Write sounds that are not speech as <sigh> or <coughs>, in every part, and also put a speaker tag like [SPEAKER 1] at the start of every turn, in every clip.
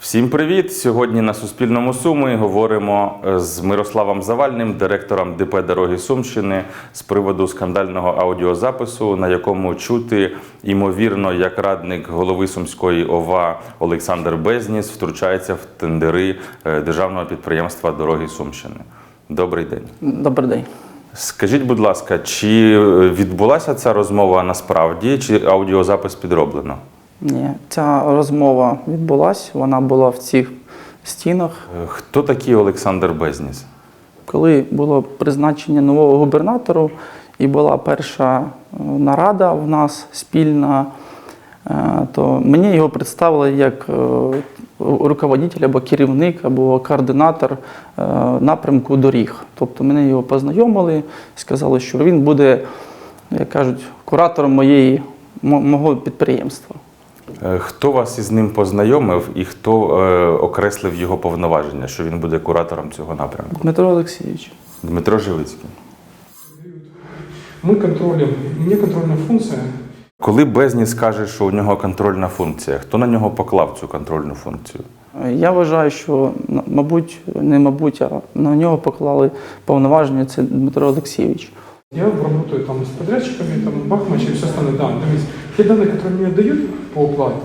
[SPEAKER 1] Всім привіт! Сьогодні на Суспільному Суми говоримо е, з Мирославом Завальним, директором ДП Дороги Сумщини, з приводу скандального аудіозапису, на якому чути, ймовірно, як радник голови Сумської ОВА Олександр Безніс втручається в тендери е, державного підприємства Дороги Сумщини. Добрий день.
[SPEAKER 2] Добрий день.
[SPEAKER 1] Скажіть, будь ласка, чи відбулася ця розмова насправді, чи аудіозапис підроблено?
[SPEAKER 2] Ні, ця розмова відбулася, вона була в цих стінах.
[SPEAKER 1] Е, Хто такий Олександр Безніс?
[SPEAKER 2] Коли було призначення нового губернатору, і була перша е, нарада в нас спільна, е, то мені його представили як руководитель або керівник, або координатор напрямку доріг. Тобто мене його познайомили, сказали, що він буде, як кажуть, куратором моєї, мого підприємства.
[SPEAKER 1] Е, Хто вас із ним познайомив і хто е, окреслив його повноваження, що він буде куратором цього напрямку?
[SPEAKER 2] Дмитро Олексійович.
[SPEAKER 1] Дмитро Живицький.
[SPEAKER 3] Мы контролим, у меня контрольная функция.
[SPEAKER 1] Коли Безніс каже, що у нього контрольна функція, хто на нього поклав цю контрольну функцію?
[SPEAKER 2] Я вважаю, що мабуть, не мабуть, а на нього поклали повноваження це Дмитро Олексійович.
[SPEAKER 3] Я работаю там с подрядчиками, там Бахмач и все остальное. Да, то есть те данные, которые мне дают по оплате,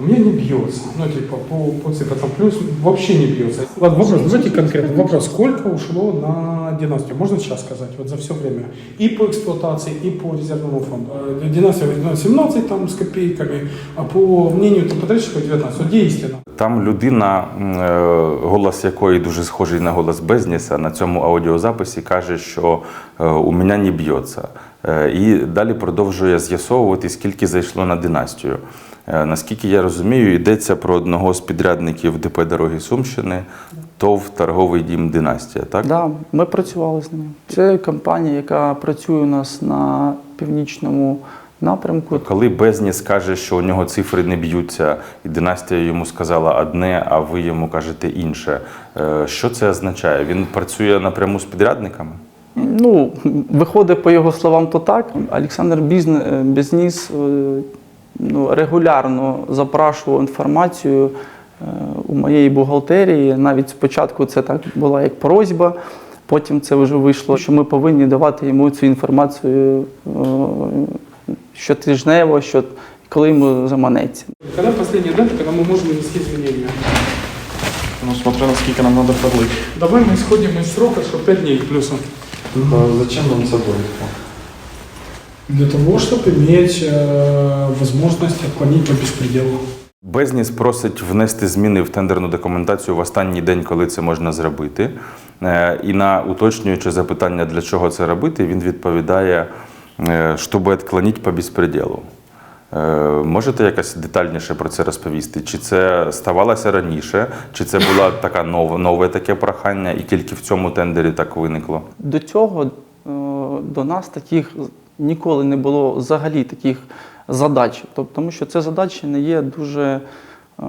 [SPEAKER 3] у меня не бьется. Ну, типа, по, по цифрам плюс вообще не бьется. Ладно, вопрос, давайте конкретно. Вопрос, сколько ушло на династию? Можно сейчас сказать, вот за все время? И по эксплуатации, и по резервному фонду. Э, Династия выделена 17 там с копейками, а по мнению там, подрядчиков 19. Вот где истина?
[SPEAKER 1] Там людина, м, е, голос якої дуже схожий на голос Безніса, на цьому аудіозаписі каже, що е, у мене не б'ється. Е, І далі продовжує з'ясовувати, скільки зайшло на династію. Е, Наскільки я розумію, йдеться про одного з підрядників ДП Дороги Сумщини, ТОВ торговий дім Династія. Так?
[SPEAKER 2] Да, ми працювали з ним. Це компанія, яка працює у нас на північному напрямку.
[SPEAKER 1] Коли Безніс каже, що у нього цифри не б'ються, і династія йому сказала одне, а ви йому кажете інше. е, Що це означає? Він працює напряму з підрядниками?
[SPEAKER 2] Ну, виходить по його словам, то так. Олександр Бізн- Бізніс е, ну, регулярно запрашував інформацію е, у моєї бухгалтерії. Навіть спочатку це так була як просьба, потім це вже вийшло, що ми повинні давати йому цю інформацію е, щотижнево, що коли йому заманеться.
[SPEAKER 3] Когда последняя дата, когда мы можем внести изменения?
[SPEAKER 4] Ну, смотря насколько нам надо продлить.
[SPEAKER 3] Давай мы исходим из срока, что 5 дней плюсом.
[SPEAKER 4] А зачем нам забыть?
[SPEAKER 3] Для того, чтобы иметь э, возможность отклонить по беспределу.
[SPEAKER 1] Безніс просить внести зміни в тендерну документацію в останній день, коли це можна зробити. Е, І на уточнююче запитання, для чого це робити, він відповідає, е, щоб відклонити по безпреділу. Е, Можете якось детальніше про це розповісти? Чи це ставалося раніше, чи це було <coughs> така нове, нове таке прохання, і тільки в цьому тендері так виникло?
[SPEAKER 2] До цього до нас таких ніколи не було взагалі таких задач. Тобто, тому що це задача не є дуже, е,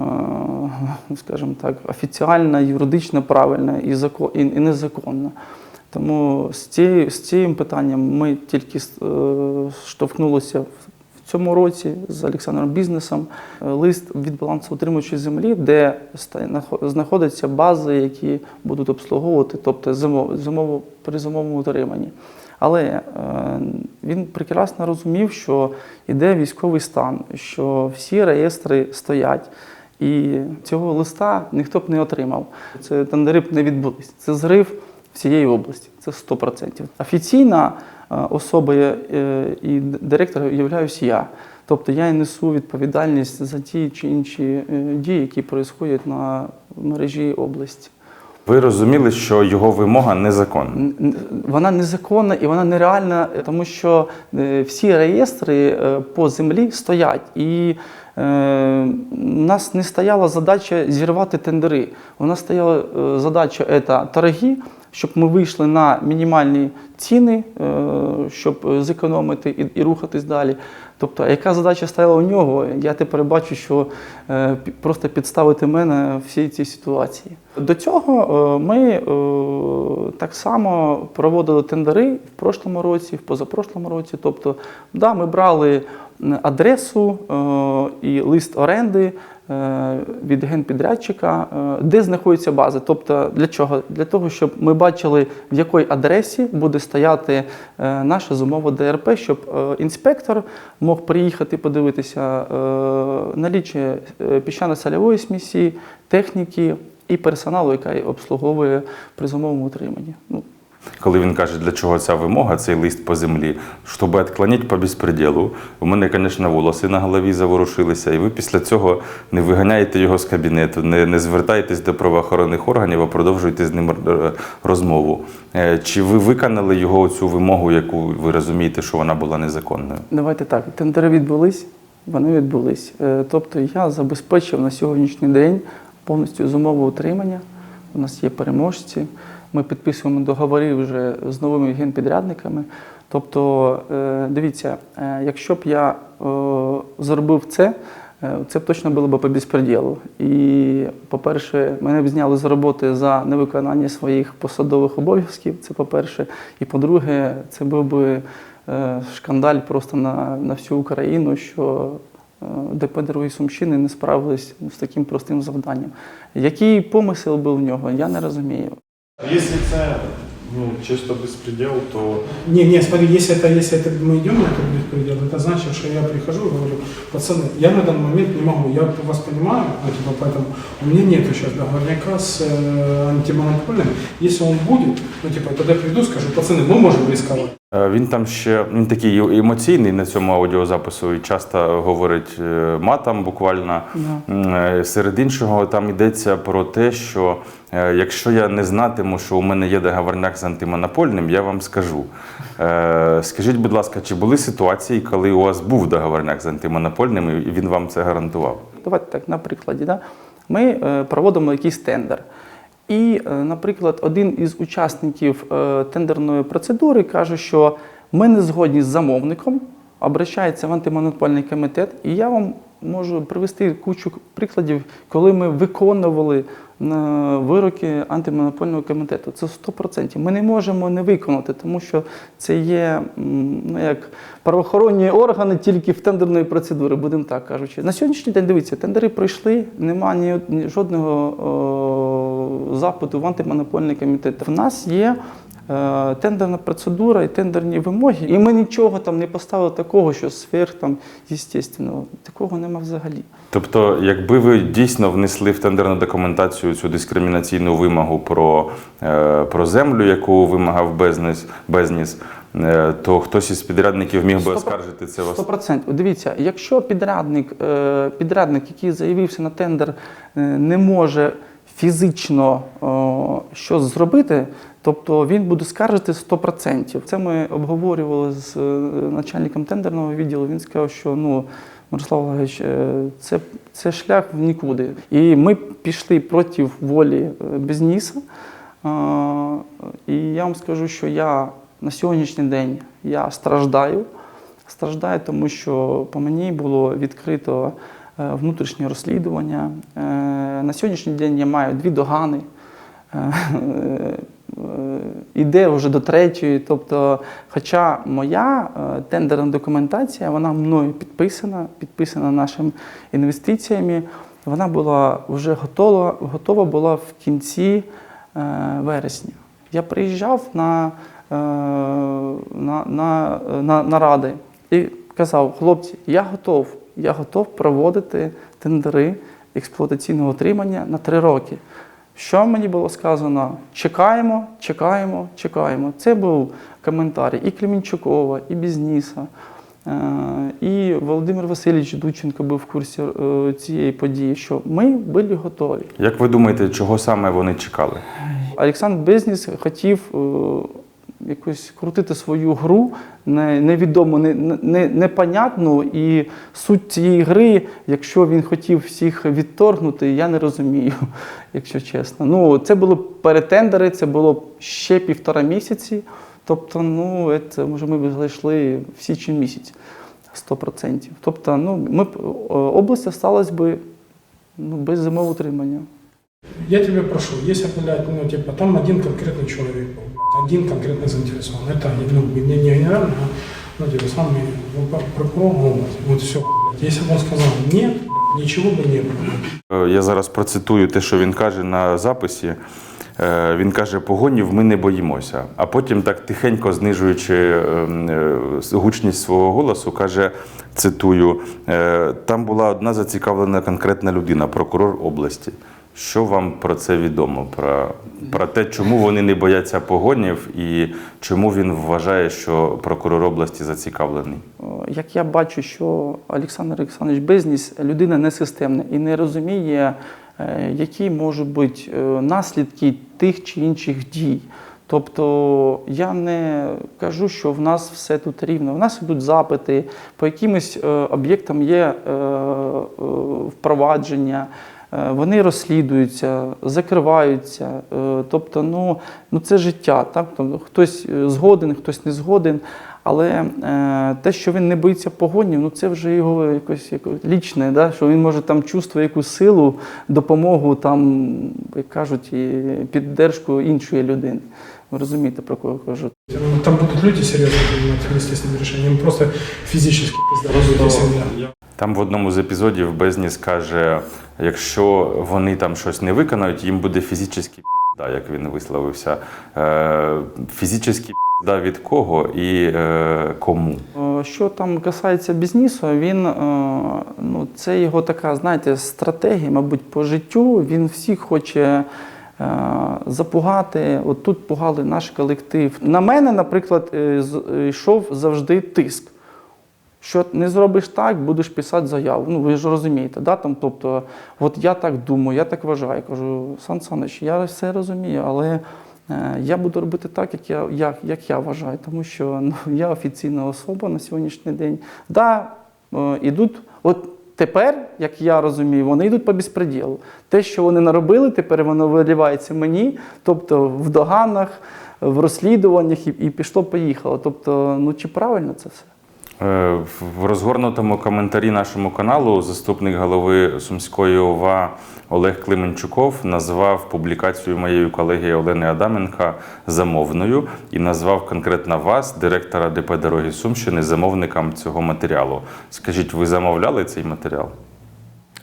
[SPEAKER 2] скажімо так, офіціальна, юридично правильна і, закон, і, незаконна. Тому з, цією, з цим питанням ми тільки е, штовхнулися в цьому році з Олександром Бізнесом е, лист від балансоутримувачів землі, де знаходяться бази, які будуть обслуговувати, тобто зимово, зимово, при зимовому утриманні. Але е, він прекрасно розумів, що йде військовий стан, що всі реєстри стоять. І цього листа ніхто б не отримав. Це тендери б не відбулись. Це зрив всієї області. Це 100%. Офіційна е, особа е, і директор являюсь я. Тобто я несу відповідальність за ті чи інші дії, які відбуваються на мережі області.
[SPEAKER 1] Ви розуміли, що його вимога незаконна.
[SPEAKER 2] Вона незаконна і вона нереальна, тому що е, всі реєстри е, по землі стоять. І е, у нас не стояла задача зірвати тендери. У нас стояла е, задача це торги, щоб ми вийшли на мінімальні ціни, е, щоб е, зекономити і рухатись далі. Тобто, яка задача стояла у нього, я тепер бачу, що е, просто підставити мене в всій цій ситуації. До цього е, ми е, так само проводили тендери в прошлому році, в позапрошлому році. Тобто, да, ми брали адресу і лист оренди від генпідрядчика, е, де знаходяться бази. Тобто для чого? Для того, щоб ми бачили, в якій адресі буде стояти е, наша зумова ДРП, щоб е, інспектор мог приїхати подивитися е, наліччя е, піщано-сольової смісі, техніки і персоналу, який обслуговує при зумовому утриманні. Ну,
[SPEAKER 1] Коли він каже, для чого ця вимога, цей лист по землі, щоб відклонити по безпреділу. У мене, звісно, волоси на голові заворушилися, і ви після цього не виганяєте його з кабінету, не, не звертаєтесь до правоохоронних органів, а продовжуєте з ним е, розмову. Е, Чи ви виконали його цю вимогу, яку ви розумієте, що вона була незаконною?
[SPEAKER 2] Давайте так, тендери відбулись, вони відбулись. Е, Тобто я забезпечив на сьогоднішній день повністю зумове утримання. У нас є переможці. Ми підписуємо договори вже з новими генпідрядниками. Тобто, е, дивіться, е, якщо б я е, зробив це, це б точно було б по безпреділу. І, по-перше, мене б зняли з роботи за невиконання своїх посадових обов'язків. Це по-перше. І по-друге, це був би шкандаль просто на, на всю Україну, що ДП «Дороги Сумщини не справились з таким простим завданням. Який помисел був в нього, я не розумію.
[SPEAKER 4] Если це ну, чисто безпреділ, то
[SPEAKER 3] Не, не, смотри, если это, если это мы идем на этот беспредел, это значит, что я прихожу и говорю, пацаны, я на данный момент не могу, я вас понимаю, ну, типа, поэтому у меня нет сейчас договорняка с э, антимонопольным. Если он будет, ну, типа, тогда приду, скажу, пацаны, мы можем рисковать.
[SPEAKER 1] Е, Він там ще він такий емоційний на цьому аудіозапису і часто говорить е, матом буквально. М, е, Серед іншого, там йдеться про те, що якщо я не знатиму, що у мене є договорняк з антимонопольним, я вам скажу. Скажіть, будь ласка, чи були ситуації, коли у вас був договорняк з антимонопольним і він вам це гарантував?
[SPEAKER 2] Давайте так, на прикладі. Да? Ми проводимо якийсь тендер. І, е, наприклад, один із учасників е, тендерної процедури каже, що ми не згодні з замовником, обращається в антимонопольний комітет, і я вам можу привести кучу прикладів, коли ми виконували е, вироки антимонопольного комітету. Це 100%. Ми не можемо не виконати, тому що це є ну, як правоохоронні органи тільки в тендерної процедури, будемо так кажучи. На сьогоднішній день дивіться, тендери пройшли, немає ні, жодного о, запиту в антимонопольний комітет. В нас є е, тендерна процедура і тендерні вимоги, і ми нічого там не поставили такого, що сфер там естественного. Такого нема взагалі.
[SPEAKER 1] Тобто, якби ви дійсно внесли в тендерну документацію цю дискримінаційну вимогу про, е, про землю, яку вимагав безніс, безніс то хтось із підрядників міг би
[SPEAKER 2] Сто-
[SPEAKER 1] оскаржити це вас.
[SPEAKER 2] 100%. Дивіться, якщо підрядник, е, підрядник, який заявився на тендер, не може фізично щось зробити, тобто він буде скаржити 100%. Це ми обговорювали з е, начальником тендерного відділу. Він сказав, що ну. Мирослав Олегович, е, це, це шлях в нікуди. І ми пішли проти волі е, Безніса. Е, І я вам скажу, що я на сьогоднішній день я страждаю. Страждаю, тому що по мені було відкрито е, внутрішнє розслідування. Е, На сьогоднішній день я маю дві догани. Е, Іде вже до третьої. Тобто, хоча моя тендерна документація, вона мною підписана, підписана нашими інвестиціями, вона була вже готова, готова була в кінці вересня. Я приїжджав на, на, на, на наради і казав, хлопці, я готов, я готов проводити тендери експлуатаційного утримання на три роки. Що мені було сказано? Чекаємо, чекаємо, чекаємо. Це був коментар і Клімінчукова, і Бізніса. Е, І Володимир Васильович Дученко був в курсі е, цієї події, що ми були готові.
[SPEAKER 1] Як ви думаєте, чого саме вони чекали?
[SPEAKER 2] Олександр Безніс хотів е, якось крутити свою гру не- невідому, не, не, непонятну. І суть цієї гри, якщо він хотів всіх відторгнути, я не розумію, <laughs> якщо чесно. Ну, це було перетендери, це було ще півтора місяці. Тобто, ну, це, може, ми зайшли в січень місяць 100%. Тобто, ну, ми область осталась би ну, без зимового утримання.
[SPEAKER 3] Я тебя прошу, если определять, ну, типа, там один конкретный человек был, блядь, один конкретно заинтересован. Это ну, не, не генеральный, а, ну, типа, самый ну, про- прокурор области. Вот все. Если бы он сказал нет, блядь, ничего бы не было.
[SPEAKER 1] Е, Я зараз процитую те, що він каже на записі. Е, Він каже: погонів ми не боїмося. А потім, так тихенько знижуючи ем, е, гучність свого голосу, каже: цитую: «Е, там була одна зацікавлена конкретна людина, прокурор області. Що вам про це відомо? Про, про те, чому вони не бояться погонів, і чому він вважає, що прокурор області зацікавлений?
[SPEAKER 2] Як я бачу, що Олександр Олександрович Безніс людина несистемна і не розуміє, е, які можуть бути е, наслідки тих чи інших дій. Тобто я не кажу, що в нас все тут рівно. В нас йдуть запити, по якимось е, об'єктам є впровадження. Е, Вони розслідуються, закриваються. Е, Тобто, ну, ну це життя. Так? Тобто, хтось е, згоден, хтось не згоден. Але е, те, що він не боїться погонів, ну це вже його якось, якось лічне, да? що він може там чувствує якусь силу, допомогу, там, як кажуть, і піддержку іншої людини. Ви розумієте, про кого я кажу?
[SPEAKER 3] Ну, Там будут люди серьезно принимать вместе с ними решения. Просто физически пизда будет, если да.
[SPEAKER 1] Там в одному з епізодів Безніс каже: якщо вони там щось не виконають, їм буде фізичний пізда, як він висловився. Е, фізичний пізда від кого і е, кому?
[SPEAKER 2] Е, Що там касається бізнесу, він ну, це його така, знаєте, стратегія, мабуть, по життю. Він всіх хоче запугати. От тут пугали наш колектив. На мене, наприклад, йшов завжди тиск. Що не зробиш так, будеш писати заяву. Ну ви ж розумієте, да? там, тобто, от я так думаю, я так вважаю. Я кажу, Сан Саныч, я все розумію, але е, я буду робити так, як я, як, як я вважаю, тому що ну, <laughs> я офіційна особа на сьогоднішній день. Да, е, ідуть, от тепер, як я розумію, вони йдуть по безпреділу. Те, що вони наробили, тепер воно виливається мені, тобто в доганах, в розслідуваннях і, і пішло-поїхало. Тобто, ну чи правильно це все?
[SPEAKER 1] Е, В розгорнутому коментарі нашому каналу заступник голови Сумської ОВА Олег Клименчуков назвав публікацію моєї колеги Олени Адаменка замовною і назвав конкретно вас, директора ДП Дороги Сумщини, замовником цього матеріалу. Скажіть, ви замовляли цей матеріал?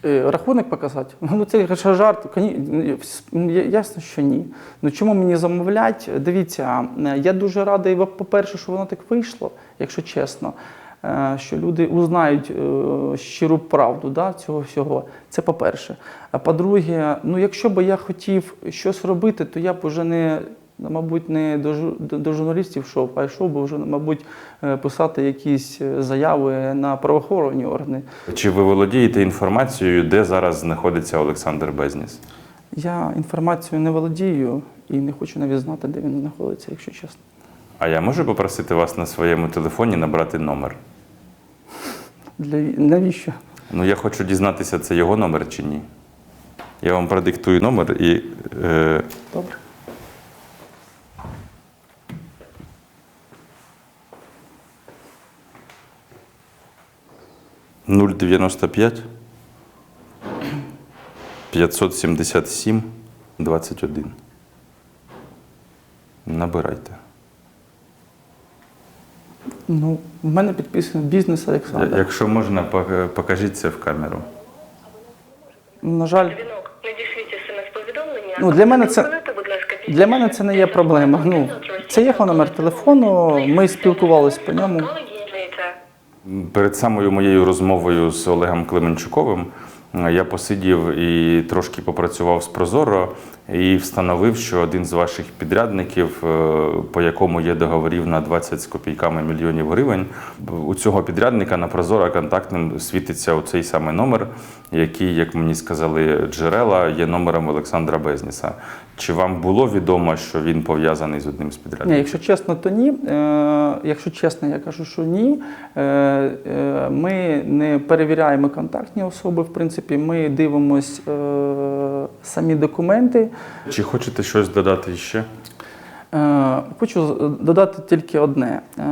[SPEAKER 2] Е, Рахунок показати? <laughs> Ну це жарт. Коні- Ясно, що ні. Ну чому мені замовлять? Дивіться, е, я дуже радий, по-перше, що воно так вийшло, якщо чесно. е, Що люди узнають щиру правду да, цього всього. Це по-перше. А по-друге, ну якщо б я хотів щось робити, то я б вже не, мабуть, не до, до- журналістів йшов, а йшов би вже, мабуть, е, писати якісь е, заяви на правоохоронні органи.
[SPEAKER 1] Чи ви володієте інформацією, де зараз знаходиться Олександр Безніс?
[SPEAKER 2] Я інформацією не володію і не хочу навіть знати, де він знаходиться, якщо чесно.
[SPEAKER 1] А я можу попросити вас на своєму телефоні набрати номер?
[SPEAKER 2] Для навіщо?
[SPEAKER 1] Ну, я хочу дізнатися, це його номер чи ні. Я вам продиктую номер і. Е,
[SPEAKER 2] Добре.
[SPEAKER 1] – 095 577 21. Набирайте.
[SPEAKER 2] Ну, в мене підписано бізнес Олександр.
[SPEAKER 1] Якщо можна, пок- покажіть це в камеру.
[SPEAKER 2] На жаль,
[SPEAKER 5] Дзвінок, надішліть смс-повідомлення.
[SPEAKER 2] Ну, для мене це-
[SPEAKER 5] Зателефонуйте, будь ласка, після
[SPEAKER 2] для мене це не є проблема. Ну, це його номер телефону. Ми спілкувалися по ньому.
[SPEAKER 1] Перед самою моєю розмовою з Олегом Клименчуковим е, я посидів і трошки попрацював з Прозоро і встановив, що один з ваших підрядників, е, по якому є договорів на 20 з копійками мільйонів гривень, у цього підрядника на Прозоро контактним світиться оцей самий номер, який, як мені сказали джерела, є номером Олександра Безніса. Чи вам було відомо, що він пов'язаний з одним з
[SPEAKER 2] Ні, якщо чесно, то ні. Е, якщо чесно, я кажу, що ні. Е, е, ми не перевіряємо контактні особи. В принципі, ми дивимось е, самі документи.
[SPEAKER 1] Чи хочете щось додати ще?
[SPEAKER 2] Е, Хочу додати тільки одне. Е,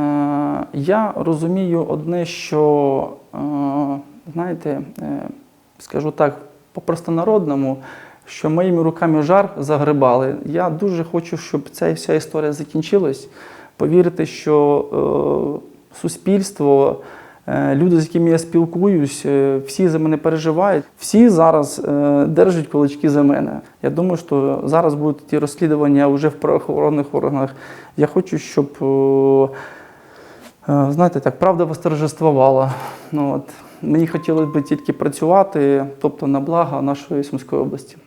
[SPEAKER 2] Я розумію одне, що, е, знаєте, е, скажу так, по-простонародному, що моїми руками жар загребали. Я дуже хочу, щоб ця вся історія закінчилась. Повірте, що е, суспільство Е, Люди, з якими я спілкуюсь, е, всі за мене переживають. Всі зараз е, держать кулачки за мене. Я думаю, що зараз будуть ті розслідування вже в правоохоронних органах. Я хочу, щоб е, Е, Знаєте, так, правда восторжествувала. Ну, от. Мені хотілося б тільки працювати, тобто на благо нашої Сумської області.